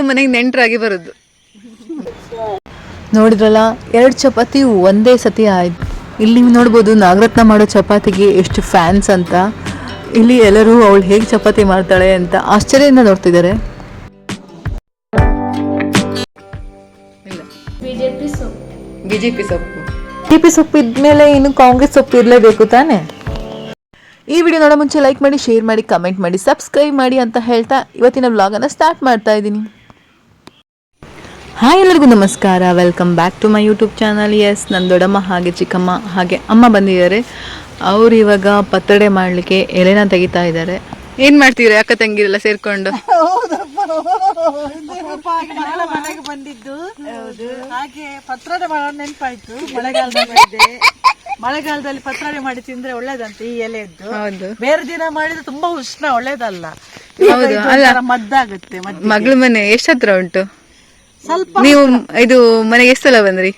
ಮಗಳು ಮನೆಗೆ ನೆಂಟರಾಗಿ ಬರೋದು. ನೋಡಿದ್ರಲ್ಲ ಎರಡು ಚಪಾತಿ ಒಂದೇ ಸತಿ ಆಯ್ತು. ಇಲ್ಲಿ ನೀವು ನೋಡ್ಬೋದು ನಾಗರತ್ನ ಮಾಡೋ ಚಪಾತಿಗೆ ಎಷ್ಟು ಫ್ಯಾನ್ಸ್ ಅಂತ. ಇಲ್ಲಿ ಎಲ್ಲರೂ ಅವಳು ಹೇಗೆ ಚಪಾತಿ ಮಾಡ್ತಾಳೆ ಅಂತ ಆಶ್ಚರ್ಯದಿಂದ ನೋಡ್ತಿದ್ದಾರೆ. ಇಲ್ಲ ಬಿಜೆಪಿ ಸೊಪ್ಪು. ಬಿಜೆಪಿ ಸೊಪ್ಪು ಇದ್ಮೇಲೆ ಇನ್ನು ಕಾಂಗ್ರೆಸ್ ಸೊಪ್ಪು ಇರಲೇಬೇಕು ತಾನೆ? ಈ ವಿಡಿಯೋ ನೋಡೋ ಮುಂಚೆ ಲೈಕ್ ಮಾಡಿ ಶೇರ್ ಮಾಡಿ ಕಮೆಂಟ್ ಮಾಡಿ ಸಬ್ಸ್ಕ್ರೈಬ್ ಮಾಡಿ ಅಂತ ಹೇಳ್ತಾ ಇವತ್ತಿನ ವ್ಲಾಗನ್ನು ಸ್ಟಾರ್ಟ್ ಮಾಡ್ತಾ ಇದ್ದೀನಿ. ಹಾಯ್ ಎಲ್ಲರಿಗೂ ನಮಸ್ಕಾರ. Welcome back to my YouTube channel yes ನನ್ನ ದೊಡ್ಡಮ್ಮ ಹಾಗೆ ಚಿಕ್ಕಮ್ಮ ಹಾಗೆ ಅಮ್ಮ ಬಂದಿದ್ದಾರೆ. ಅವ್ರು ಇವಾಗ ಪತ್ರಡೆ ಮಾಡಲಿಕ್ಕೆ ಎಲೆನ ತೆಗಿತಾ ಇದ್ದಾರೆ. ಏನ್ ಮಾಡ್ತೀರಿ ಅಕ್ಕ ತಂಗಿರೆಲ್ಲ ಸೇರ್ಕೊಂಡು? ಮನೆಗೆ ಬಂದಿದ್ದು ಹಾಗೆ ಪತ್ರೊಡೆ ಮಾಡೋದು ನೆನಪಾಯ್ತು. ಮಳೆಗಾಲದಲ್ಲಿ ಇದೆ ಮಳೆಗಾಲದಲ್ಲಿ ಪತ್ರೊಡೆ ಮಾಡಿ ತಿಂದ್ರೆ ಒಳ್ಳೇದಂತೆ ಈ ಎಲೆದ್ದು ಹೌದು. ಬೇರೆ ದಿನ ಮಾಡಿದ್ರೆ ತುಂಬಾ ಉಷ್ಣ ಒಳ್ಳೇದಲ್ಲ. ಮದ್ದಾಗುತ್ತೆ ಮಗಳ ಮನೆ ಎಷ್ಟತ್ರ ಹತ್ರ ಉಂಟು? ಸ್ವಲ್ಪ ನೀವು ಇದು ಮನೆಗೆ ಎಷ್ಟು ಸಲ ಬಂದ್ರಿ?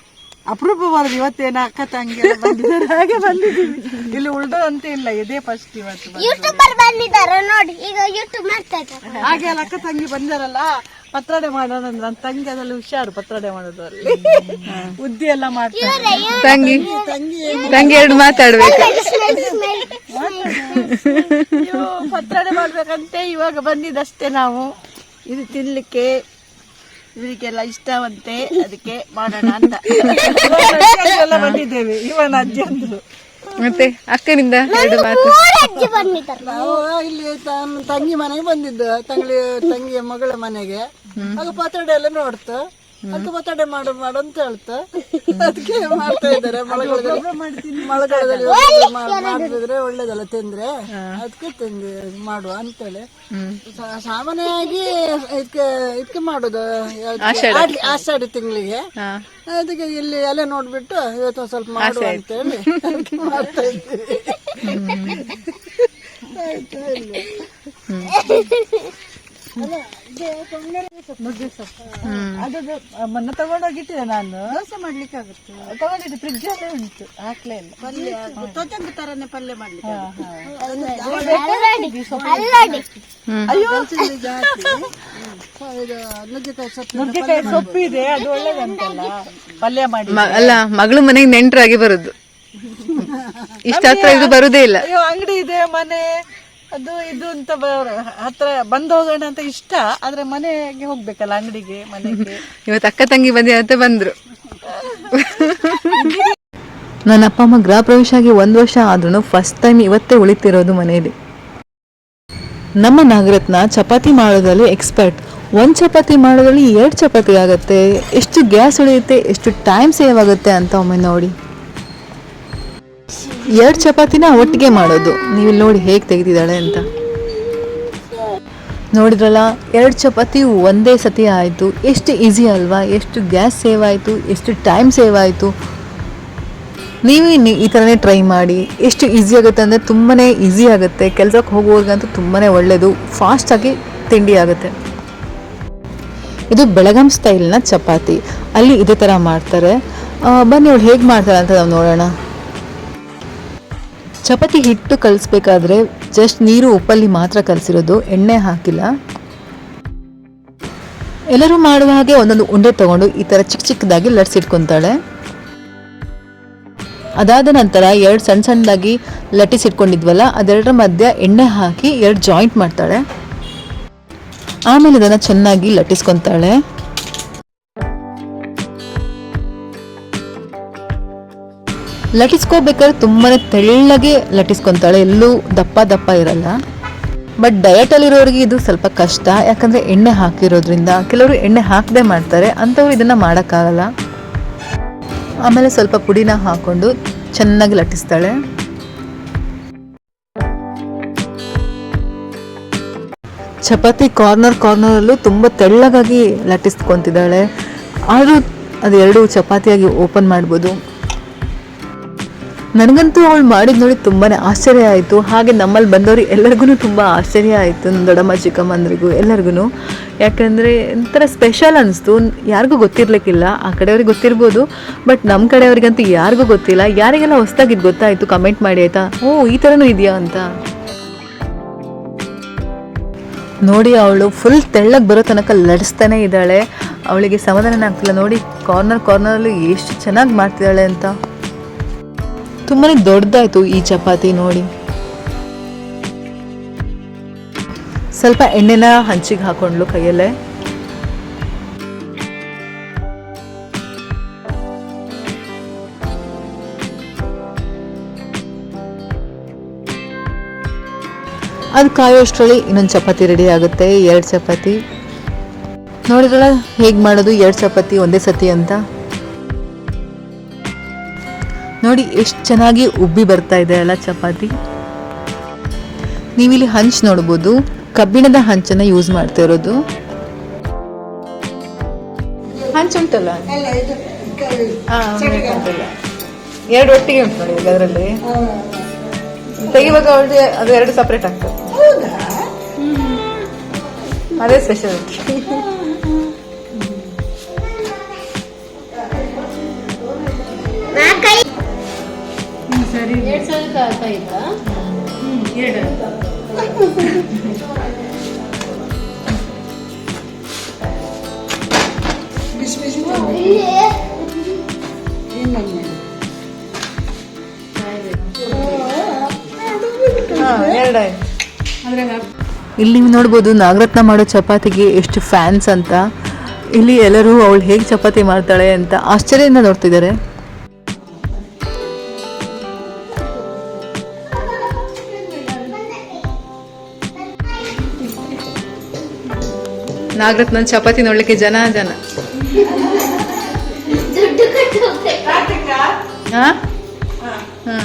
ಅಪರೂಪ ಬರೋದು ಇವತ್ತೇನ ಅಕ್ಕ ತಂಗಿ ಎಲ್ಲ ಬಂದಿದ್ದಾರೆ. ಹಾಗೆ ಬಂದಿದ್ದೀವಿ. ಇಲ್ಲಿ ಉಳ್ದೋ ಅಂತ ಇಲ್ಲ ಇದೇ ಫಸ್ಟ್ ಇವತ್ತು. ಯೂಟ್ಯೂಬರ್ ಬಂದಿದ್ದಾರೆ ನೋಡಿ ಈಗ ಯೂಟ್ಯೂಬ್ ಮಾಡ್ತಾ ಇದ್ದಾರೆ. ಹಾಗೆ ಅಲ್ಲ ಅಕ್ಕ ತಂಗಿ ಬಂದಾರಲ್ಲ ಪತ್ರಡೆ ಮಾಡೋದಂದ್ರೆ ನನ್ನ ತಂಗಿ ಅದ್ರಲ್ಲಿ ಹುಷಾರು ಪತ್ರಡೆ ಮಾಡೋದ್ರಲ್ಲಿ. ಉದ್ದಿ ಎಲ್ಲ ಮಾಡ್ತಾರೆ ತಂಗಿ. ತಂಗಿ ತಂಗಿ ಎರಡು ಮಾತಾಡ್ಬೇಕು. ಪತ್ರಡೆ ಪತ್ರೊಡೆ ಮಾಡ್ಬೇಕಂತೆ ಇವಾಗ ಬಂದಿದ್ದಷ್ಟೇ ನಾವು. ಇದು ತಿನ್ಲಿಕ್ಕೆ. ಇವರಿಗೆಲ್ಲ ಇಷ್ಟವಂತೆ ಅದಕ್ಕೆ ಮಾಡೋಣ ಅಂತ. ಎಲ್ಲ ಬಂದಿದ್ದೇವೆ ಇವನ ಅಜ್ಜಿ ಅಂದ್ರು. ಮತ್ತೆ ಅಕ್ಕನಿಂದ ಎರಡು ಮಾತು. ನಾವು ಇಲ್ಲಿ ತಮ್ಮ ತಂಗಿ ಮನೆಗೆ ಬಂದಿದ್ದು ತಂಗಿ ತಂಗಿಯ ಮಗಳ ಮನೆಗೆ. ಆಗ ಪಾತ್ರೆ ಎಲ್ಲ ನೋಡ್ತು. ಅದಕ್ಕೆ ಮಾತಾಡೆ ಮಾಡು ಮಾಡು ಅಂತ ಹೇಳ್ತಾ. ಅದಕ್ಕೆ ಮಾಡ್ತಾ ಇದ್ದಾರೆ. ಮಳೆಗಾಲದಲ್ಲಿ ಮಳೆಗಾಲದಲ್ಲಿ ಮಾ- ಮಾಡ್ತಿದ್ರೆ ಒಳ್ಳೇದಲ್ಲ ತಿಂದ್ರೆ? ಅದಕ್ಕೆ ತಿಂದು ಮಾಡುವ ಅಂತೇಳಿ. ಸಾಮಾನ್ಯವಾಗಿ ಇದಕ್ಕೆ ಇದಕ್ಕೆ ಮಾಡುದು. ಆಷಾಢ. ತಿಂಗಳಿಗೆ. ಅದಕ್ಕೆ ಇಲ್ಲಿ ಎಲೆ ನೋಡ್ಬಿಟ್ಟು ಇವತ್ತು ಸ್ವಲ್ಪ ಮಾಡುವ ಅಂತೇಳಿ. ಹೇಳಿ ಮಾಡ್ತಾ ಇದ್ದೀವಿ. ಅದದು ಮೊನ್ನ ತಗೊಂಡೋಗಿಟ್ಟಿದೆ ನಾನು. ದೋಸೆ ಮಾಡ್ಲಿಕ್ಕೆ ಆಗುತ್ತೆ. ತಗೊಂಡಿದ್ದು ಫ್ರಿಜ್ ಅಲ್ಲೇ ಉಂಟು ಹಾಕ್ಲೇ ಇಲ್ಲ. ಪಲ್ಯ ತೊತ್ತಂಗ ತರನೇ ಪಲ್ಯ ಮಾಡ್ಲಿಕ್ಕೆ ಅಯ್ಯೋ! ಇದು ನುಗ್ಗೆಕಾಯಿ ಸೊಪ್ಪು ಸೊಪ್ಪು ಇದೆ ಅದು ಒಳ್ಳೇದಂತಲ್ಲ. ಪಲ್ಯ ಮಾಡಿ. ಮ- ಅಲ್ಲ ಮಗಳು ಮನೆಗೆ ನೆಂಟರಾಗಿ ಬರೋದು. ಇಷ್ಟ ಹತ್ರ ಇದು ಬರುದೇ ಇಲ್ಲ. ಅಯ್ಯೋ ಅಂಗಡಿ ಇದೆ ಮನೆ. ಅದು ಇದು ಅಂತ ಬ- ಹತ್ರ ಬಂದು ಹೋಗೋಣ ಅಂತ ಇಷ್ಟ ಆದ್ರೆ ಮನೆಗೆ ಹೋಗ್ಬೇಕಲ್ಲ ಅಂಗಡಿಗೆ ಮನೆಗೆ. ಇವತ್ತು ಅಕ್ಕ ತಂಗಿ ಬಂದಿ ಅಂತ ಬಂದ್ರು. ನನ್ನ ಅಪ್ಪ ಅಮ್ಮ ಗೃಹ ಪ್ರವೇಶ ಆಗಿ ಒಂದು ವರ್ಷ ಆದ್ರೂ ಫಸ್ಟ್ ಟೈಮ್ ಇವತ್ತೇ ಉಳಿತಿರೋದು ಮನೆಯಲ್ಲಿ ನಮ್ಮ ನಾಗರತ್ನ ಚಪಾತಿ ಮಾಡೋದ್ರಲ್ಲಿ ಎಕ್ಸ್ಪರ್ಟ್ ಒಂದು ಚಪಾತಿ ಮಾಡೋದ್ರಲ್ಲಿ ಎರಡು ಚಪಾತಿ ಆಗುತ್ತೆ. ಎಷ್ಟು ಗ್ಯಾಸ್ ಉಳಿಯುತ್ತೆ ಎಷ್ಟು ಟೈಮ್ ಸೇವ್ ಆಗುತ್ತೆ ಅಂತ ಒಮ್ಮೆ ನೋಡಿ. ಎರಡು ಚಪಾತಿನ ಒಟ್ಟಿಗೆ ಮಾಡೋದು. ನೀವು ನೋಡಿ ಹೇಗೆ ತೆಗೆದಿದ್ದಾಳೆ ಅಂತ. ನೋಡಿದ್ರಲ್ಲ, ಎರಡು ಚಪಾತಿ ಒಂದೇ ಸತಿ ಆಯಿತು. ಎಷ್ಟು ಈಸಿ ಅಲ್ವಾ? ಎಷ್ಟು ಗ್ಯಾಸ್ ಸೇವ್ ಆಯಿತು? ಎಷ್ಟು ಟೈಮ್ ಸೇವ್ ಆಯಿತು? ನೀವು ಈ ಥರನೇ ಟ್ರೈ ಮಾಡಿ. ಎಷ್ಟು ಈಸಿ ಆಗುತ್ತೆ ಅಂದರೆ ತುಂಬಾ ಈಸಿ ಆಗುತ್ತೆ. ಕೆಲಸಕ್ಕೆ ಹೋಗುವವ್ರಿಗಂತೂ ತುಂಬಾ ಒಳ್ಳೆಯದು ಫಾಸ್ಟಾಗಿ ತಿಂಡಿ ಆಗುತ್ತೆ. ಇದು ಬೆಳಗಾಂ ಸ್ಟೈಲ್ನ ಚಪಾತಿ. ಅಲ್ಲಿ ಇದೇ ಥರ ಮಾಡ್ತಾರೆ. ಬನ್ನಿ ಅವಳು ಹೇಗೆ ಮಾಡ್ತಾರೆ ಅಂತ ನಾವು ನೋಡೋಣ. ಚಪಾತಿ ಹಿಟ್ಟು ಕಲಿಸ್ಬೇಕಾದ್ರೆ ಜಸ್ಟ್ ನೀರು, ಉಪ್ಪಲ್ಲಿ ಮಾತ್ರ ಕಲಸಿರೋದು, ಎಣ್ಣೆ ಹಾಕಿಲ್ಲ. ಎಲ್ಲರೂ ಮಾಡುವ ಹಾಗೆ ಒಂದೊಂದು ಉಂಡೆ ತಗೊಂಡು ಈ ಥರ ಚಿಕ್ಕ ಚಿಕ್ಕದಾಗಿ ಲಟ್ಸಿಟ್ಕೊತಾಳೆ ಅದಾದ ನಂತರ ಎರಡು ಸಣ್ಣ ಸಣ್ಣದಾಗಿ ಲಟ್ಟಿಸಿಟ್ಕೊಂಡಿದ್ವಲ್ಲ, ಅದೆರಡರ ಮಧ್ಯೆ ಎಣ್ಣೆ ಹಾಕಿ ಎರಡು ಜಾಯಿಂಟ್ ಮಾಡ್ತಾಳೆ. ಆಮೇಲೆ ಅದನ್ನು ಚೆನ್ನಾಗಿ ಲಟ್ಟಿಸ್ಕೊತಾಳೆ. ಲಟ್ಟಿಸ್ಕೋಬೇಕಾದ್ರೆ ತುಂಬಾ ತೆಳ್ಳಗೆ ಲಟಿಸ್ಕೊತಾಳೆ. ಎಲ್ಲೂ ದಪ್ಪ ದಪ್ಪ ಇರಲ್ಲ. ಬಟ್ ಡಯಟಲ್ಲಿರೋರಿಗೆ ಇದು ಸ್ವಲ್ಪ ಕಷ್ಟ. ಯಾಕಂದರೆ ಎಣ್ಣೆ ಹಾಕಿರೋದ್ರಿಂದ ಕೆಲವರು ಎಣ್ಣೆ ಹಾಕದೆ ಮಾಡ್ತಾರೆ. ಅಂಥವ್ರು ಇದನ್ನು ಮಾಡೋಕ್ಕಾಗಲ್ಲ. ಆಮೇಲೆ ಸ್ವಲ್ಪ ಪುಡಿನ ಹಾಕ್ಕೊಂಡು ಚೆನ್ನಾಗಿ ಲಟ್ಟಿಸ್ತಾಳೆ ಚಪಾತಿ ಕಾರ್ನರ್ ಕಾರ್ನರಲ್ಲೂ ತುಂಬ ತೆಳ್ಳಗಾಗಿ ಲಟ್ಟಿಸ್ಕೊತಿದ್ದಾಳೆ ಆದರೂ ಅದು ಎರಡು ಚಪಾತಿಯಾಗಿ ಓಪನ್ ಮಾಡ್ಬೋದು. ನನಗಂತೂ ಅವಳು ಮಾಡಿದ ನೋಡಿ ತುಂಬಾ ಆಶ್ಚರ್ಯ ಆಯಿತು. ಹಾಗೆ ನಮ್ಮಲ್ಲಿ ಬಂದವರು ಎಲ್ಲರಿಗೂ ತುಂಬ ಆಶ್ಚರ್ಯ ಆಯಿತು ನನ್ನ ದೊಡ್ಡಮ್ಮ, ಚಿಕ್ಕಮ್ಮಂದ್ರಿಗೂ ಎಲ್ಲರಿಗೂ ಯಾಕಂದರೆ ಒಂಥರ ಸ್ಪೆಷಲ್ ಅನಿಸ್ತು. ಯಾರಿಗೂ ಗೊತ್ತಿರ್ಲಿಕ್ಕಿಲ್ಲ. ಆ ಕಡೆಯವ್ರಿಗೆ ಗೊತ್ತಿರ್ಬೋದು. ಬಟ್ ನಮ್ಮ ಕಡೆಯವ್ರಿಗಂತೂ ಯಾರಿಗೂ ಗೊತ್ತಿಲ್ಲ. ಯಾರಿಗೆಲ್ಲ ಹೊಸ್ದಾಗಿದ್ದು ಗೊತ್ತಾಯಿತು? ಕಮೆಂಟ್ ಮಾಡಿ ಆಯಿತಾ? ಓ, ಈ ಥರನೂ ಇದೆಯಾ ಅಂತ. ನೋಡಿ ಅವಳು ಫುಲ್ ತೆಳ್ಳಗೆ ಬರೋ ತನಕ ಲಡಿಸ್ತಾನೆ ಇದ್ದಾಳೆ. ಅವಳಿಗೆ ಸಮಾಧಾನ ಆಗ್ತಿಲ್ಲ. ನೋಡಿ ಕಾರ್ನರ್ ಕಾರ್ನರಲ್ಲಿ ಎಷ್ಟು ಚೆನ್ನಾಗಿ ಮಾಡ್ತಿದ್ದಾಳೆ ಅಂತ. ತುಂಬಾ ದೊಡ್ಡದಾಯ್ತು ಈ ಚಪಾತಿ ನೋಡಿ. ಸ್ವಲ್ಪ ಎಣ್ಣೆನ ಹಂಚಿಗೆ ಹಾಕೊಂಡ್ಲು ಕೈಯಲ್ಲೇ. ಅದು ಕಾಯೋಷ್ಟರಲ್ಲಿ ಇನ್ನೊಂದು ಚಪಾತಿ ರೆಡಿ ಆಗುತ್ತೆ, ಎರಡು ಚಪಾತಿ. ನೋಡಿದ್ರಲ್ಲ, ಹೇಗೆ ಮಾಡೋದು, ಎರಡು ಚಪಾತಿ ಒಂದೇ ಸತಿ ಅಂತ? ನೋಡಿ ಎಷ್ಟು ಚೆನ್ನಾಗಿ ಉಬ್ಬಿ ಬರ್ತಾ ಇದೆ ಅಲ್ಲ ಚಪಾತಿ. ನೀವಿಲ್ಲಿ ಹಂಚ್ ನೋಡ್ಬೋದು. ಕಬ್ಬಿಣದ ಹಂಚನ್ನ ಯೂಸ್ ಮಾಡ್ತಾ ಇರೋದು. ಹಂಚ್ ಉಂಟಲ್ಲ? ಎರಡು ಒಟ್ಟಿಗೆ ಉಂಟು ನೋಡಿ ಅದರಲ್ಲಿ? ತೆಗಿವಾಗ ಅವಳಿಗೆ ಅದು ಎರಡು ಸಪ್ರೇಟ್ ಆಗ್ತದೆ. ಅದೇ ಸ್ಪೆಷಾಲಿಟಿ ನಾಲ್ಕೈ ಇಲ್ಲಿ ನೀವು ನೋಡ್ಬೋದು ನಾಗರತ್ನ ಮಾಡೋ ಚಪಾತಿಗೆ ಎಷ್ಟು ಫ್ಯಾನ್ಸ್ ಅಂತ. ಇಲ್ಲಿ ಎಲ್ಲರೂ ಅವಳು ಹೇಗೆ ಚಪಾತಿ ಮಾಡ್ತಾಳೆ ಅಂತ ಆಶ್ಚರ್ಯದಿಂದ ನೋಡ್ತಿದ್ದಾರೆ. ನಾಗರತ್ನ ಚಪಾತಿ ನೋಡ್ಲಿಕ್ಕೆ ಜನ ಜನ. ದುಡ್ಡು ಕಟ್ಟು ಹೋಗ್ಬೇಕು ಹಾ. ಹಾ.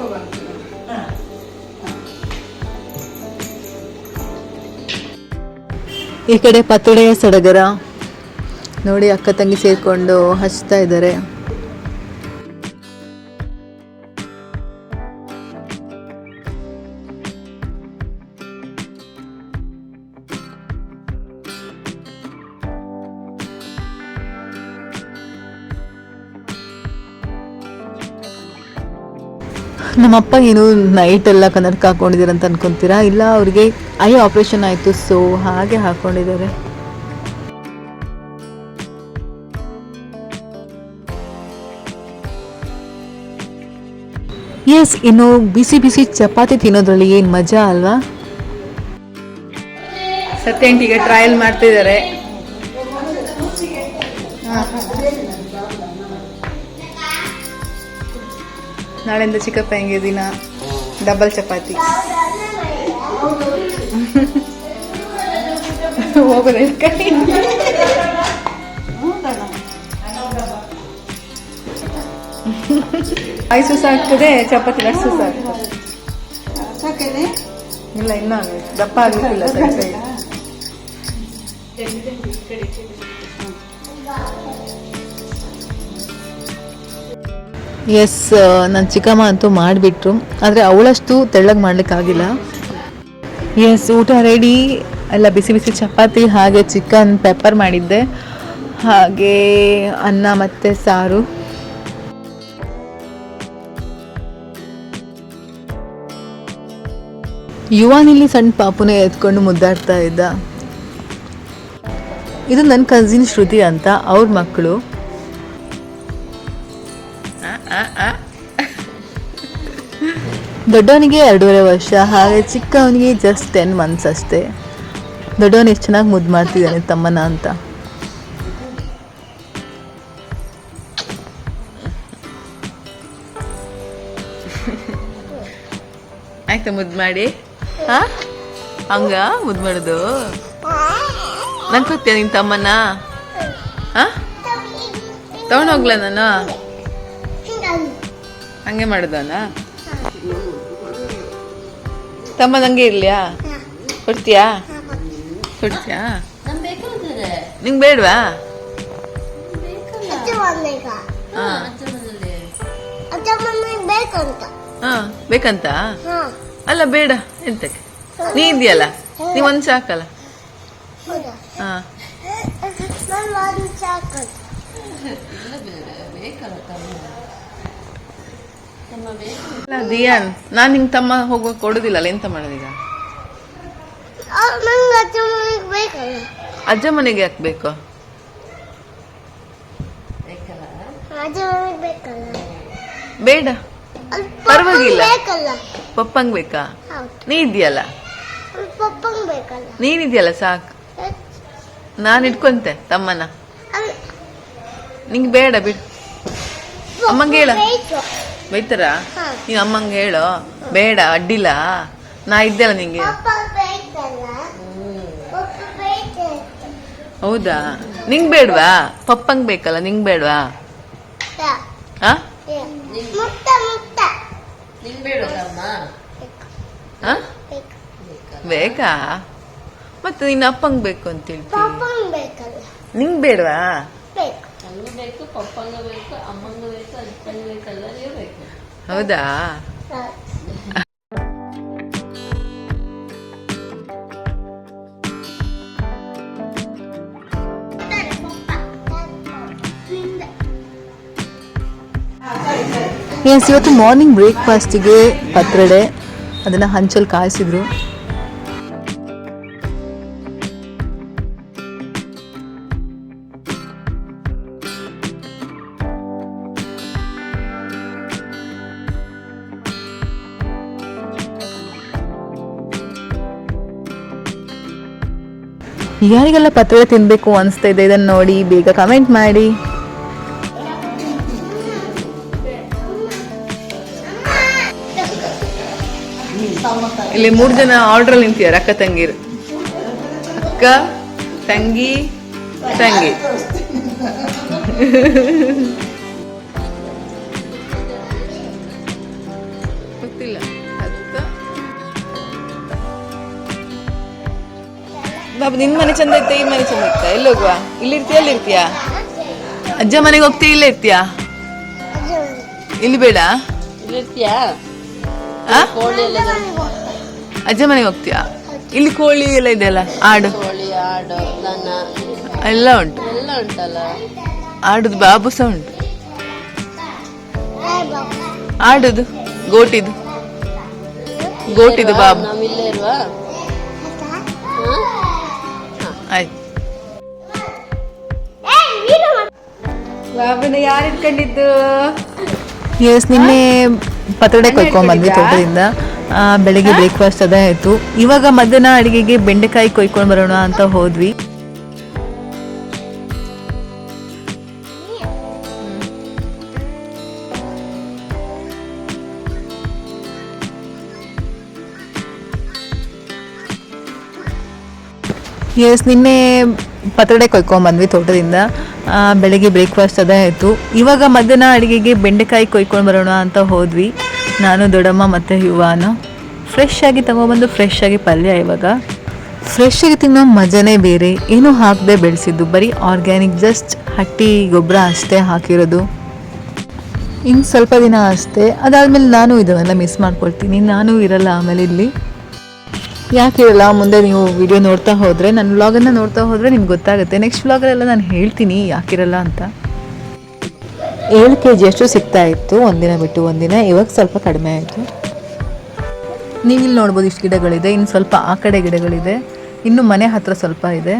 ಎರಡು ಈ ಕಡೆ ಪತ್ರೊಡೆಯ ಸಡಗರ. ನೋಡಿ ಅಕ್ಕ ತಂಗಿ ಸೇರಿಕೊಂಡು ಹಚ್ತಾ ಇದ್ದಾರೆ. ನಮ್ಮಪ್ಪ ಏನು ನೈಟ್ ಎಲ್ಲ ಕನ್ನಡಕ ಹಾಕೊಂಡಿದ್ದಾರೆ ಅಂತ ಅನ್ಕೊಂತೀರಾ? ಇಲ್ಲ ಅವ್ರಿಗೆ ಐ ಆಪರೇಷನ್ ಆಯಿತು ಸೊ ಹಾಗೆ ಹಾಕೊಂಡಿದ್ದಾರೆ. ಎಸ್ ಇನ್ನು ಬಿಸಿ ಬಿಸಿ ಚಪಾತಿ ತಿನ್ನೋದ್ರಲ್ಲಿ ಏನು ಮಜಾ ಅಲ್ವಾ? ಸತ್ಯಂಟಿಗೆ ಟ್ರಯಲ್ ಮಾಡ್ತಿದ್ದಾರೆ. ನಾಳೆಯಿಂದ ಚಿಕ್ಕಪ್ಪ ಹೆಂಗೆ ದಿನ? ಡಬಲ್ ಚಪಾತಿ. ಹೋಗೋದೇ ಐಸು ಸಾಕ್ತದೆ ಚಪಾತಿ ಲಡ್ಸು ಸಾಕ್ತದೆ. ಇಲ್ಲ ಇನ್ನೂ ದಪ್ಪ ಸೈಡ್ ಸೈಡ್ ಎಸ್ ನನ್ನ ಚಿಕ್ಕಮ್ಮ ಅಂತೂ ಮಾಡಿಬಿಟ್ರು. ಆದರೆ ಅವಳಷ್ಟು ತೆಳ್ಳಗೆ ಮಾಡಲಿಕ್ಕಾಗಿಲ್ಲ ಎಸ್ ಊಟ ರೆಡಿ ಎಲ್ಲ ಬಿಸಿ ಬಿಸಿ ಚಪಾತಿ ಹಾಗೆ ಚಿಕನ್ ಪೆಪ್ಪರ್ ಮಾಡಿದ್ದೆ. ಹಾಗೆ ಅನ್ನ ಮತ್ತು ಸಾರು. ಯುವಾನಿಲ್ಲಿ ಸಣ್ಣ ಪಾಪುನೇ ಎತ್ಕೊಂಡು ಮುದ್ದಾಡ್ತಾ ಇದ್ದ. ಇದು ನನ್ನ ಕಸಿನ್ ಶ್ರುತಿ ಅಂತ ಅವ್ರ ಮಕ್ಕಳು ದೊಡ್ಡವನಿಗೆ ಎರಡೂವರೆ ವರ್ಷ ಹಾಗೆ ಚಿಕ್ಕವನಿಗೆ ಜಸ್ಟ್ ಟೆನ್ ಮಂತ್ಸ್ ಅಷ್ಟೇ. ದೊಡ್ಡವನು ಎಷ್ಟು ಚೆನ್ನಾಗಿ ಮುದ್ದು ಮಾಡ್ತಿದ್ದಾನೆ ತಮ್ಮನ ಅಂತ. ಆಯ್ತಾ ಮುದ್ದು ಮಾಡಿ? ಹಾ ಹಂಗ ಮುದ್ದು ಮಾಡೋದು? ನನ್ ಕೊಡ್ತೀಯ ನಿನ್ ತಮ್ಮನ ಹಾ ತಗೊಂಡೋಗ್ಲ ನಾನು? ಹಂಗೆ ಮಾಡುದನ? ತಮ್ಮ ನಂಗೆ ಇರ್ಲಿಯಾ? ಕೊಡ್ತೀಯಾ? ಕೊಡ್ತೀಯಾ? ನಿಂಗೆ ಬೇಡವಾ? ಬೇಕಂತ. ಅಲ್ಲ ಬೇಡ ಎಂತ ನೀ ಇದೆಯಲ್ಲ ನೀ ಒಂದು ಸಾಕಲ್ಲ? ಹಾ. ನಾನು ಒಂದು ಚಾಕಲ್ ಅಲ್ಲ ದಿಯಾನ್ ನಾನು ನಿಂಗೆ ತಮ್ಮ ಹೋಗೋ ಕೊಡುದಿಲ್ಲಲ್ಲ ಎಂತ ಮಾಡೋದೀಗ ಅಜ್ಜ ಮನೆಗೆ ಬೇಕಲ್ಲ. ಅಜ್ಜ ಮನೆಗೆ ಯಾಕೆ ಬೇಕು? ಅಜ್ಜ ಮನೆಗೆ ಬೇಕಲ್ಲ. ಬೇಡ. ಪರವಾಗಿಲ್ಲ. ಪಪ್ಪಂಗ್ ಬೇಕಾ? ನೀ ಇದೆಯಲ್ಲ ನೀನಿದೆಯಲ್ಲ ಸಾಕು. ನಾನು ಇಟ್ಕೊಂತೆ ತಮ್ಮನ. ನಿಂಗೆ ಬೇಡ ಬಿಡು. ಅಮ್ಮಂಗೆ ಹೇಳ. ಬೈತಾರ ನೀನ್ ಅಮ್ಮಂಗೆ ಹೇಳು? ಬೇಡ ಅಡ್ಡಿಲ್ಲ. ನಾ ಇದ್ದಲ್ಲ ನಿಂಗೆ. ಹೌದಾ? ನಿಂಗ್ ಬೇಡ್ವಾ? ಪಪ್ಪಂಗ್ ಬೇಕಲ್ಲ ನಿಂಗ್ ಬೇಡ್ವಾ? ಬೇಕು. ಮತ್ತೆ ನಿನ್ನ ಅಪ್ಪಂಗ್ ಬೇಕು ಅಂತ ಹೇಳ್ತಿ ಬೇಕು ಅಮ್ಮಂಗೂ ಬೇಕು ಬೇಡ್ವಾ ಬೇಕು ಹೌದಾ ಹೌದು. ಎಸ್ ಇವತ್ತು ಮಾರ್ನಿಂಗ್ ಬ್ರೇಕ್ಫಾಸ್ಟಿಗೆ ಪತ್ರಡೆ ಅದನ್ನು ಹಂಚಲ್ಲಿ ಕಾಯಿಸಿದ್ರು ಯಾರಿಗೆಲ್ಲ ಪತ್ರೊಡೆ ತಿನ್ನಬೇಕು ಅನಿಸ್ತಾ ಇದೆ ಇದನ್ನು ನೋಡಿ, ಬೇಗ ಕಮೆಂಟ್ ಮಾಡಿ. ಇಲ್ಲಿ ಮೂರು ಜನ ಆರ್ಡರ್ ನಿಂತಿದ್ದಾರೆ, ಅಕ್ಕ, ತಂಗಿರು. ಅಕ್ಕ, ತಂಗಿ ತಂಗಿ. ನಿನ್ ಮನೆ ಚಂದ ಇತ್ತ ಈ ಮನೆ ಚಂದ ಇತ್ತ? ಎಲ್ಲಿ ಹೋಗುವ? ಇಲ್ಲಿ ಇರ್ತೀಯ ಅಲ್ಲಿ ಇರ್ತೀಯಾ? ಅಜ್ಜ ಮನೆಗೆ ಹೋಗ್ತೀಯ ಇಲ್ಲೇ ಇರ್ತೀಯಾ? ಇಲ್ಲಿ ಬೇಡ? ಅಜ್ಜ ಮನೆಗೆ ಹೋಗ್ತೀಯಾ? ಇಲ್ಲಿ ಕೋಳಿ ಎಲ್ಲ ಇದೆಯಲ್ಲ ಆಡು. ಎಲ್ಲ ಉಂಟು. ಆಡುದು ಬಾಬು ಸಹ ಉಂಟು. ಆಡುದು ಗೋಟಿದು. ಗೋಟಿದು ಬಾಬು. ಆಯ್ತು. ಬಾಬುನ ಯಾರು ಇಟ್ಕೊಂಡಿದ್ದು? ಎಸ್ ನಿನ್ನೆ ಪತ್ರೊಡೆ ಕೊಯ್ಕೊಂಡ್ಬಂದ್ವಿ ತೋಟದಿಂದ. ಬೆಳಿಗ್ಗೆ ಬ್ರೇಕ್ಫಾಸ್ಟ್ ಅದೇ ಆಯ್ತು. ಇವಾಗ ಮಧ್ಯಾಹ್ನ ಅಡಿಗೆಗೆ ಬೆಂಡೆಕಾಯಿ ಕೊಯ್ಕೊಂಡು ಬರೋಣ ಅಂತ ಹೋದ್ವಿ. ಎಸ್ ನಿನ್ನೆ ಪತ್ರೊಡೆ ಕೊಯ್ಕೊಂಡ್ಬಂದ್ವಿ ತೋಟದಿಂದ. ಬೆಳಗ್ಗೆ ಬ್ರೇಕ್ಫಾಸ್ಟ್ ಅದೇ ಆಯಿತು. ಇವಾಗ ಮಧ್ಯಾಹ್ನ ಅಡುಗೆಗೆ ಬೆಂಡೆಕಾಯಿ ಕೊಯ್ಕೊಂಡು ಬರೋಣ ಅಂತ ಹೋದ್ವಿ. ನಾನು, ದೊಡ್ಡಮ್ಮ ಮತ್ತು ಯುವಾನು. ಫ್ರೆಶ್ ಆಗಿ ತಗೊಬಂದು ಫ್ರೆಶ್ ಆಗಿ ಪಲ್ಯ ಇವಾಗ. ಫ್ರೆಶ್ ಆಗಿ ತಿನ್ನೋ ಮಜನೇ ಬೇರೆ. ಏನೂ ಹಾಕದೆ ಬೆಳೆಸಿದ್ದು. ಬರೀ ಆರ್ಗ್ಯಾನಿಕ್ ಜಸ್ಟ್ ಹಟ್ಟಿ ಗೊಬ್ಬರ ಅಷ್ಟೇ ಹಾಕಿರೋದು. ಇನ್ನು ಸ್ವಲ್ಪ ದಿನ ಅಷ್ಟೇ. ಅದಾದಮೇಲೆ ನಾನು ಇದನ್ನೆಲ್ಲ ಮಿಸ್ ಮಾಡ್ಕೊಳ್ತೀನಿ. ನಾನು ಇರಲ್ಲ ಆಮೇಲೆ ಇಲ್ಲಿ. ಯಾಕಿರಲ್ಲ ಮುಂದೆ ನೀವು ವಿಡಿಯೋ ನೋಡ್ತಾ ಹೋದರೆ ನನ್ನ ವ್ಲಾಗನ್ನು ನೋಡ್ತಾ ಹೋದರೆ ನಿಮ್ಗೆ ಗೊತ್ತಾಗುತ್ತೆ. ನೆಕ್ಸ್ಟ್ ವ್ಲಾಗಲ್ಲೆಲ್ಲ ನಾನು ಹೇಳ್ತೀನಿ, ಯಾಕಿರಲ್ಲ ಅಂತ. ಏಳು ಕೆ ಜಿಯಷ್ಟು ಸಿಗ್ತಾ ಇತ್ತು ಒಂದಿನ ಬಿಟ್ಟು ಒಂದಿನ ಇವಾಗ ಸ್ವಲ್ಪ ಕಡಿಮೆ ಆಯಿತು. ನೀವು ಇಲ್ಲಿ ನೋಡ್ಬೋದು ಇಷ್ಟು ಗಿಡಗಳಿದೆ, ಇನ್ನು ಸ್ವಲ್ಪ ಆ ಕಡೆ ಗಿಡಗಳಿದೆ. ಇನ್ನು ಮನೆ ಹತ್ತಿರ ಸ್ವಲ್ಪ ಇದೆ.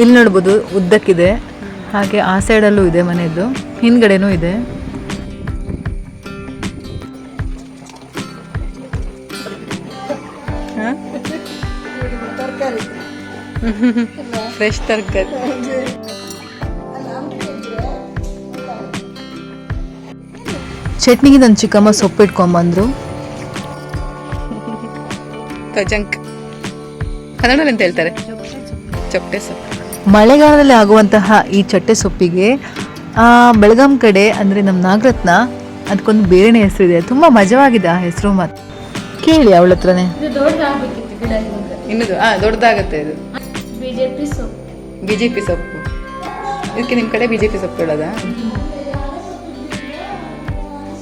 ಇಲ್ಲಿ ನೋಡ್ಬೋದು ಉದ್ದಕ್ಕಿದೆ. ಹಾಗೆ ಆ ಸೈಡಲ್ಲೂ ಇದೆ ಮನೆಯದ್ದು. ಹಿಂದ್ಗಡೆನೂ ಇದೆ. ಫ್ರೆಶ್ ತರಕಾರಿ. ಚಟ್ನಿಗೆ ನನ್ನ ಚಿಕ್ಕಮ್ಮ ಸೊಪ್ಪು ಇಟ್ಕೊಂಬಂದ್ರು. ಕನ್ನಡ ಅಂತ ಹೇಳ್ತಾರೆ. ಚೊಪ್ಪೆ ಸೊಪ್ಪು. ಮಳೆಗಾಲದಲ್ಲಿ ಆಗುವಂತಹ ಈ ಚಟ್ಟೆ ಸೊಪ್ಪಿಗೆ ಆ, ಬೆಳಗಾಂ ಕಡೆ ಅಂದರೆ ನಮ್ಮ ನಾಗರತ್ನ ಅದಕ್ಕೊಂದು ಬೇರೆನೇ ಹೆಸರಿದೆ. ತುಂಬ ಮಜವಾಗಿದೆ ಆ ಹೆಸರು ಮತ್ತು ಕೇಳಿ ಅವಳ ಹತ್ರನೇ. ಇನ್ನದು ಹಾ ದೊಡ್ಡದಾಗತ್ತೆ ಇದು. ಬಿಜೆಪಿ ಸೊಪ್ಪು. ಬಿಜೆಪಿ ಸೊಪ್ಪು. ಇದಕ್ಕೆ ನಿಮ್ಮ ಕಡೆ ಬಿಜೆಪಿ ಸೊಪ್ಪು ಹೇಳೋದಾ?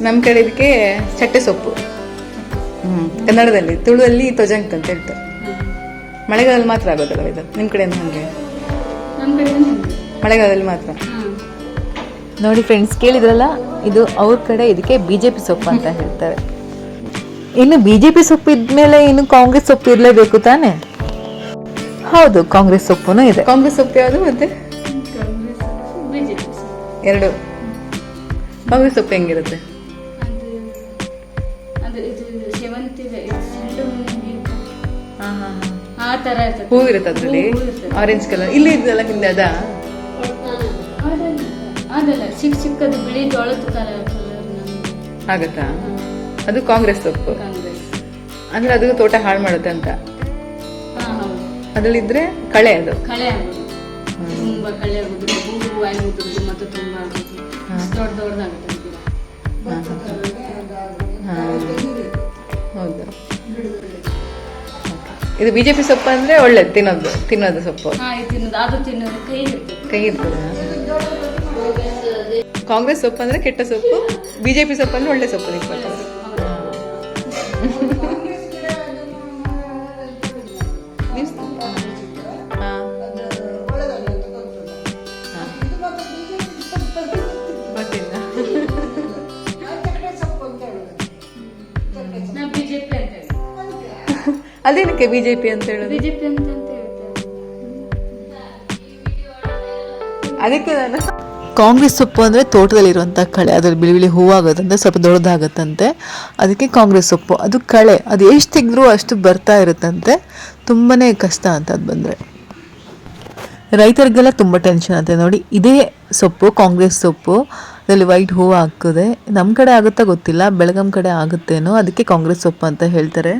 ನಮ್ಮ ಕಡೆ ಇದಕ್ಕೆ ಚಟ್ಟೆ ಸೊಪ್ಪು. ಹ್ಞೂ ಕನ್ನಡದಲ್ಲಿ ತುಳುವಲ್ಲಿ ತೊಜಂಕ್ ಅಂತ ಹೇಳ್ತಾರೆ. ಮಳೆಗಾಲದಲ್ಲಿ ಮಾತ್ರ ಆಗೋದಲ್ಲ ಇದು? ನಿಮ್ಮ ಕಡೆ ಹಂಗೆ? ಮಳೆಗಾಲದಲ್ಲಿ ಮಾತ್ರ. ನೋಡಿ ಫ್ರೆಂಡ್ಸ್ ಕೇಳಿದ್ರಲ್ಲ ಇದು ಅವ್ರ ಕಡೆ ಇದಕ್ಕೆ ಬಿಜೆಪಿ ಸೊಪ್ಪು ಅಂತ ಹೇಳ್ತಾರೆ. ಇನ್ನು ಬಿಜೆಪಿ ಸೊಪ್ಪು ಇದ್ಮೇಲೆ ಇನ್ನು ಕಾಂಗ್ರೆಸ್ ಸೊಪ್ಪು ಇರಲೇಬೇಕು ತಾನೆ? ಹೌದು ಕಾಂಗ್ರೆಸ್ ಸೊಪ್ಪುನೂ ಇದೆ. ಕಾಂಗ್ರೆಸ್ ಸೊಪ್ಪು ಯಾವುದು ಮತ್ತೆ? ಸೊಪ್ಪು ಎರಡು. ಕಾಂಗ್ರೆಸ್ ಸೊಪ್ಪು ಹೆಂಗಿರುತ್ತೆ? ಹಾಂ ಹಾಂ ಇದು ಆ ಥರ ಇರ್ತದೆ. ಹೂ ಇರುತ್ತೆ ಅದರಲ್ಲಿ? ಹೂ ಇರ್ತದೆ. ಆರೆಂಜ್ ಕಲರ್ ಇಲ್ಲಿ ಇದೆಲ್ಲ ಹಿಂದೆ ಅದಾ? ಅದಲ್ಲ ಅದಲ್ಲ ಚಿಕ್ಕ ಚಿಕ್ಕದು ಬಿಳಿ ಜೋಳದ ಕಲರ್ ಆಗತ್ತಾ? ಅದು ಕಾಂಗ್ರೆಸ್ ಸೊಪ್ಪು. ಕಾಂಗ್ರೆಸ್. ಅಂದ್ರೆ ಅದು ತೋಟ ಹಾಳು ಮಾಡುತ್ತೆ ಅಂತ. ಹಾಂ ಹೌದು. ಅದ್ರಲ್ಲಿದ್ರೆ ಕಳೆ ಅದು. ಕಳೆ ಆಗೋದು. ತುಂಬ ಕಳೆ ಆಗೋದು. ಹೂವು ಆಗೋದು ಮತ್ತು ತುಂಬಾ ಆಗೋದು. ದೊಡ್ಡ ದೊಡ್ಡದಾಗುತ್ತೆ ಗಿಡ ಇದು ಬಿಜೆಪಿ ಸೊಪ್ಪು ಅಂದ್ರೆ ಒಳ್ಳೇದು ತಿನ್ನೋದು ತಿನ್ನೋದು ಸೊಪ್ಪು. ಕೈ ಇರ್ತದೆ ಕಾಂಗ್ರೆಸ್ ಸೊಪ್ಪು ಅಂದ್ರೆ ಕೆಟ್ಟ ಸೊಪ್ಪು ಬಿಜೆಪಿ ಸೊಪ್ಪು ಅಂದ್ರೆ ಒಳ್ಳೆ ಸೊಪ್ಪು ನಿಮ್ಮ ಅದೇನಕ್ಕೆ ಬಿಜೆಪಿ ಅಂತ ಹೇಳೋದು? ಬಿಜೆಪಿ ಅಂತ ಅದಕ್ಕೆ ನಾನು ಕಾಂಗ್ರೆಸ್ ಸೊಪ್ಪು ಅಂದರೆ ತೋಟದಲ್ಲಿರುವಂಥ ಕಳೆ ಅದರಲ್ಲಿ ಬಿಳಿ ಬಿಳಿ ಹೂವಾಗೋದಂತೆ ಸ್ವಲ್ಪ ದೊಡ್ಡದಾಗತ್ತಂತೆ. ಅದಕ್ಕೆ ಕಾಂಗ್ರೆಸ್ ಸೊಪ್ಪು. ಅದು ಕಳೆ. ಅದು ಎಷ್ಟು ತೆಗೆದ್ರೂ ಅಷ್ಟು ಬರ್ತಾ ಇರುತ್ತಂತೆ. ತುಂಬಾ ಕಷ್ಟ ಅಂತ ಅದು ಬಂದರೆ. ರೈತರಿಗೆಲ್ಲ ತುಂಬ ಟೆನ್ಷನ್ ಅಂತೆ. ನೋಡಿ ಇದೇ ಸೊಪ್ಪು ಕಾಂಗ್ರೆಸ್ ಸೊಪ್ಪು. ಅದರಲ್ಲಿ ವೈಟ್ ಹೂವು ಹಾಕಿದೆ ನಮ್ಮ ಕಡೆ ಆಗುತ್ತಾ ಗೊತ್ತಿಲ್ಲ. ಬೆಳಗಾಂ ಕಡೆ ಆಗುತ್ತೇನೋ ಅದಕ್ಕೆ ಕಾಂಗ್ರೆಸ್ ಸೊಪ್ಪು ಅಂತ ಹೇಳ್ತಾರೆ.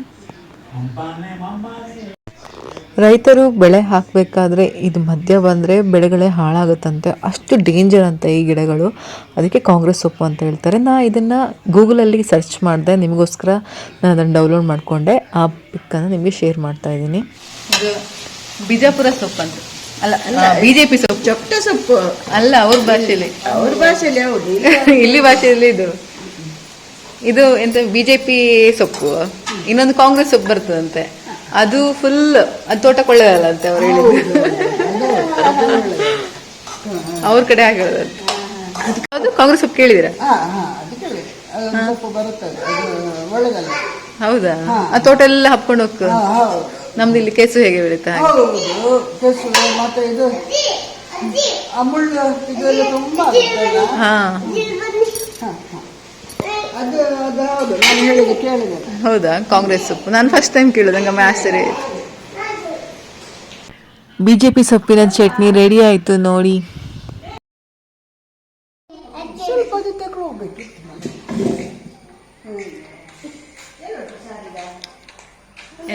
ರೈತರು ಬೆಳೆ ಹಾಕಬೇಕಾದ್ರೆ ಇದು ಮಧ್ಯ ಬಂದರೆ ಬೆಳೆಗಳೇ ಹಾಳಾಗುತ್ತಂತೆ. ಅಷ್ಟು ಡೇಂಜರ್ ಅಂತ ಈ ಗಿಡಗಳು. ಅದಕ್ಕೆ ಕಾಂಗ್ರೆಸ್ ಸೊಪ್ಪು ಅಂತ ಹೇಳ್ತಾರೆ. ನಾ ಇದನ್ನು ಗೂಗಲಲ್ಲಿ ಸರ್ಚ್ ಮಾಡಿದೆ. ನಿಮಗೋಸ್ಕರ ನಾನು ಅದನ್ನು ಡೌನ್ಲೋಡ್ ಮಾಡಿಕೊಂಡೆ. ಆ ಪಿಕ್ಕನ್ನು ನಿಮಗೆ ಶೇರ್ ಮಾಡ್ತಾ ಇದ್ದೀನಿ. ಇದು ಬಿಜಾಪುರ ಸೊಪ್ಪು ಅಂತ. ಅಲ್ಲ ಬಿಜೆಪಿ ಸೊಪ್ಪು. ಚೊಟ್ಟೆ ಸೊಪ್ಪು. ಅಲ್ಲ ಅವ್ರ ಭಾಷೆಯಲ್ಲಿ ಅವ್ರ ಭಾಷೆಯಲ್ಲಿ ಹೌದು. ಇಲ್ಲಿ. ಭಾಷೆಯಲ್ಲಿ ಇದು. ಇದು ಎಂತ ಬಿಜೆಪಿ ಸೊಪ್ಪು. ಇನ್ನೊಂದು ಕಾಂಗ್ರೆಸ್ ಒಬ್ಬ ಬರ್ತದಂತೆ. ಅದು ಫುಲ್ ಅದು ತೋಟ ಕೊಳ್ಳಲ್ಲ ಅಂತೆ ಅವ್ರು ಹೇಳಿದ್ರು ಅವ್ರ ಕಡೆ ಆಗಿರೋದಂತೆ ಅದು ಕಾಂಗ್ರೆಸ್ ಒಬ್ಬ ಕೇಳಿದಿರ ಹೌದಾ? ಆ ತೋಟ ಎಲ್ಲ ಹಪ್ಕೊಂಡು ಹೋಗ್ತದೆ. ನಮ್ದು ಇಲ್ಲಿ ಕೇಸು ಹೇಗೆ ಬೆಳೀತಾ? ಕೆಸು ಮತ್ತೆ ಇದು ಆ ಮುಳ್ಳು ಇದೆಲ್ಲ ತುಂಬಾ ಆಗುತ್ತಲ್ಲ ಹಾ. ಹೌದು ಕಾಂಗ್ರೆಸ್ ಸೊಪ್ಪು ನಾನು ಫಸ್ಟ್ ಟೈಮ್ ಕೇಳೋದು ನಂಗೆ ಆಶ್ಚರ್ಯ ಆಯ್ತು ಬಿ ಜೆ ಪಿ ಸೊಪ್ಪಿನ ಚಟ್ನಿ ರೆಡಿ ಆಯಿತು ನೋಡಿ.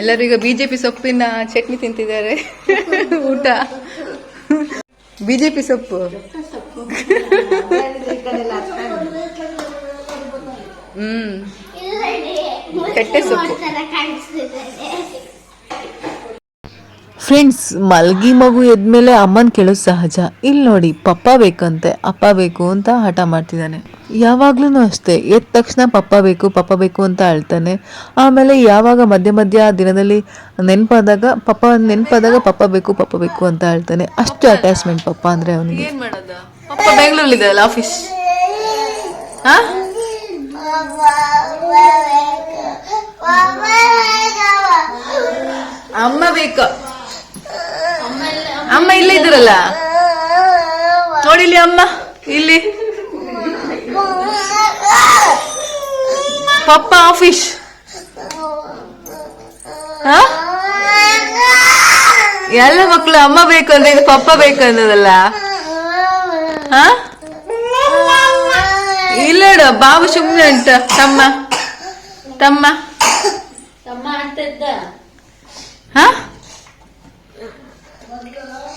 ಎಲ್ಲರಿಗೂ ಎಲ್ಲರೂ ಈಗ ಬಿಜೆಪಿ ಸೊಪ್ಪಿನ ಚಟ್ನಿ ತಿಂತಿದ್ದಾರೆ. ಊಟ. ಬಿಜೆಪಿ ಸೊಪ್ಪು. ಹ್ಮ್. ಕೆಟ್ಟೆ ಸೊಪ್ಪು. ಕಾಣಿಸ್ತಿದ್ದಾರೆ ಫ್ರೆಂಡ್ಸ್ ಮಲ್ಗಿ ಮಗು ಎದ್ಮೇಲೆ ಅಮ್ಮನ ಕೇಳೋದು ಸಹಜ. ಇಲ್ಲಿ ನೋಡಿ ಪಪ್ಪ ಬೇಕಂತೆ ಅಪ್ಪ ಬೇಕು ಅಂತ ಹಠ ಮಾಡ್ತಿದ್ದಾನೆ. ಯಾವಾಗ್ಲೂ ಅಷ್ಟೇ ಎದ್ದ ತಕ್ಷಣ ಪಪ್ಪ ಬೇಕು ಪಪ್ಪ ಬೇಕು ಅಂತ ಅಳ್ತಾನೆ. ಆಮೇಲೆ ಯಾವಾಗ ಮಧ್ಯ ಮಧ್ಯ ದಿನದಲ್ಲಿ ನೆನಪಾದಾಗ ಪಪ್ಪ ನೆನಪಾದಾಗ ಪಪ್ಪ ಬೇಕು ಪಪ್ಪ ಬೇಕು ಅಂತ ಅಳ್ತಾನೆ. ಅಷ್ಟು ಅಟ್ಯಾಚ್ಮೆಂಟ್ ಪಪ್ಪ ಅಂದ್ರೆ ಅವನಿಗೆ. ಏನ್ ಮಾಡೋದು? ಪಪ್ಪ ಬೆಂಗಳೂರಲ್ಲಿ ಇದೆಯಲ್ಲ ಆಫೀಸ್ ಹಾ? ಅಮ್ಮ ಬೇಕು ಅಮ್ಮ ಇಲ್ಲೇ ಇದ್ರಲ್ಲ ನೋಡಿ ಇಲ್ಲಿ ಅಮ್ಮ ಇಲ್ಲಿ ಪಪ್ಪ ಆಫೀಸ್ ಹಾ ಎಲ್ಲ ಮಕ್ಕಳು ಅಮ್ಮ ಬೇಕು ಅಂದ್ರೆ ಇದು ಪಪ್ಪ ಬೇಕು ಅನ್ನೋದಲ್ಲ ಹಾ ಇಲ್ಲ ನೋಡು, ಬಾಬು ಸುಮ್ಮನೆ ಉಂಟ ತಮ್ಮ ತಮ್ಮ ತಮ್ಮ ಅಂತ ಇದ್ದ ಹಾ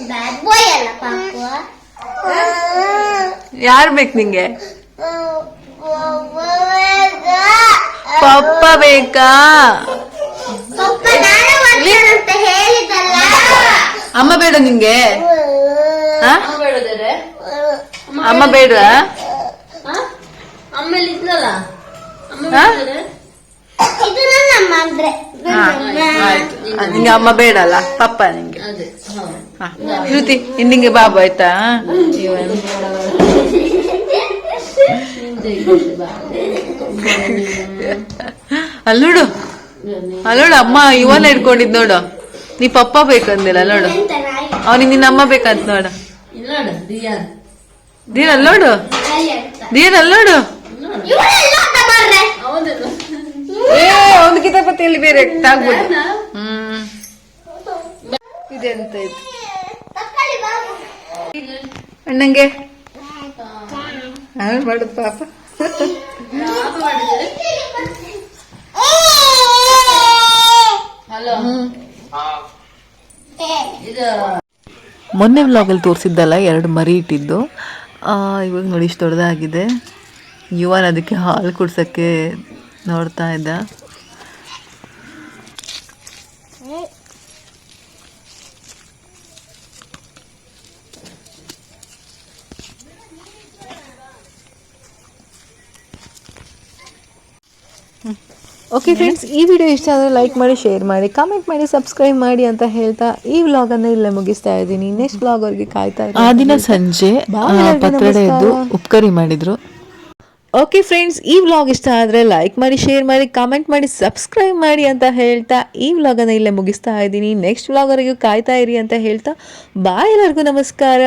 ಬ್ಯಾಡ್ ಬಾಯ್ ಅಲ್ಲ ಪಾಪ ಯಾರು ಬೇಕು ನಿಂಗೆ ಪಪ್ಪ ಬೇಕಾ ಪಪ್ಪ ನಾಳೆ ಬರ್ತಾನಂತ ಹೇಳಿದಲ್ಲ ಅಮ್ಮ ಬೇಡ ನಿಂಗೆ ಹಾ? ಅಮ್ಮ ಬೇಡ ಆಮೇಲೆ ನಿಂಗೆ. ಅಮ್ಮ ಬೇಡ ಅಲ್ಲ ಪಪ್ಪ ನಿಂಗೆ. ಅದೇ ಹೌದು ಹಾ. ಶ್ರುತಿ ಇನ್ ನಿಂಗೆ ಬಾಬು ಆಯ್ತಾ? ಅಲ್ಲೋಡು ಅಲ್ಲಿ ನೋಡು. ಅಲ್ಲಿ ನೋಡು ಅಮ್ಮ ಇವನ ಇಟ್ಕೊಂಡಿದ್ ನೋಡು. ನೀ ಪಪ್ಪ ಬೇಕಂದಿಲ್ಲ ನೋಡು. ಅವ್ನಿಗೆ ನಿನ್ನ ಅಮ್ಮ ಬೇಕಂತ ನೋಡು. ದೀರ್ ನೋಡು ದಿಯಾನ್ ದೀನ್ ಅಲ್ಲಿ ನೋಡು. ದೀನ್ ಅಲ್ಲಿ ನೋಡು. ಏ ಒಂದು ಕಿತಾಪತಿಯಲ್ಲಿ ಬೇರೆ ತಾಗ್ಬೋದು ಹ್ಮ್. ಇದೆಂತ ಇದು. ಅಣ್ಣಂಗೆ? ಅವ್ನು ಮಾಡುದು ಪಾಪ. ಮೊನ್ನೆ ವ್ಲಾಗಲ್ಲಿ ತೋರಿಸಿದ್ದಲ್ಲ ಎರಡು ಮರಿ ಇಟ್ಟಿದ್ದು. ಆ, ಇವಾಗ ನೋಡಿ ಇಷ್ಟು ದೊಡ್ಡದಾಗಿದೆ. ಯುವನ್ ಅದಕ್ಕೆ ಹಾಲು ಕುಡ್ಸಕ್ಕೆ ನೋಡ್ತಾ ಇದ್ದ. ಓಕೆ ಫ್ರೆಂಡ್ಸ್ ಈ ವಿಡಿಯೋ ಇಷ್ಟ ಆದರೆ ಲೈಕ್ ಮಾಡಿ ಶೇರ್ ಮಾಡಿ ಕಾಮೆಂಟ್ ಮಾಡಿ ಸಬ್ಸ್ಕ್ರೈಬ್ ಮಾಡಿ ಅಂತ ಹೇಳ್ತಾ ಈ ವ್ಲಾಗನ್ನು ಇಲ್ಲೇ ಮುಗಿಸ್ತಾ ಇದ್ದೀನಿ. ನೆಕ್ಸ್ಟ್ ವ್ಲಾಗ್ ಅವ್ರಿಗೆ ಕಾಯ್ತಾ ಆ ದಿನ ಸಂಜೆ ಪತ್ರೊಡೆ ಎದ್ದು ಉಪ್ಕರಿ ಮಾಡಿದ್ರು. ಓಕೆ ಫ್ರೆಂಡ್ಸ್ ಈ ವ್ಲಾಗ್ ಇಷ್ಟ ಆದರೆ ಲೈಕ್ ಮಾಡಿ ಶೇರ್ ಮಾಡಿ ಕಾಮೆಂಟ್ ಮಾಡಿ ಸಬ್ಸ್ಕ್ರೈಬ್ ಮಾಡಿ ಅಂತ ಹೇಳ್ತಾ ಈ ವ್ಲಾಗನ್ನು ಇಲ್ಲೇ ಮುಗಿಸ್ತಾ ಇದ್ದೀನಿ. ನೆಕ್ಸ್ಟ್ ವ್ಲಾಗ್ವರೆಗೂ ಕಾಯ್ತಾ ಇರಿ ಅಂತ ಹೇಳ್ತಾ ಬಾಯ್ ಎಲ್ಲರಿಗೂ ನಮಸ್ಕಾರ.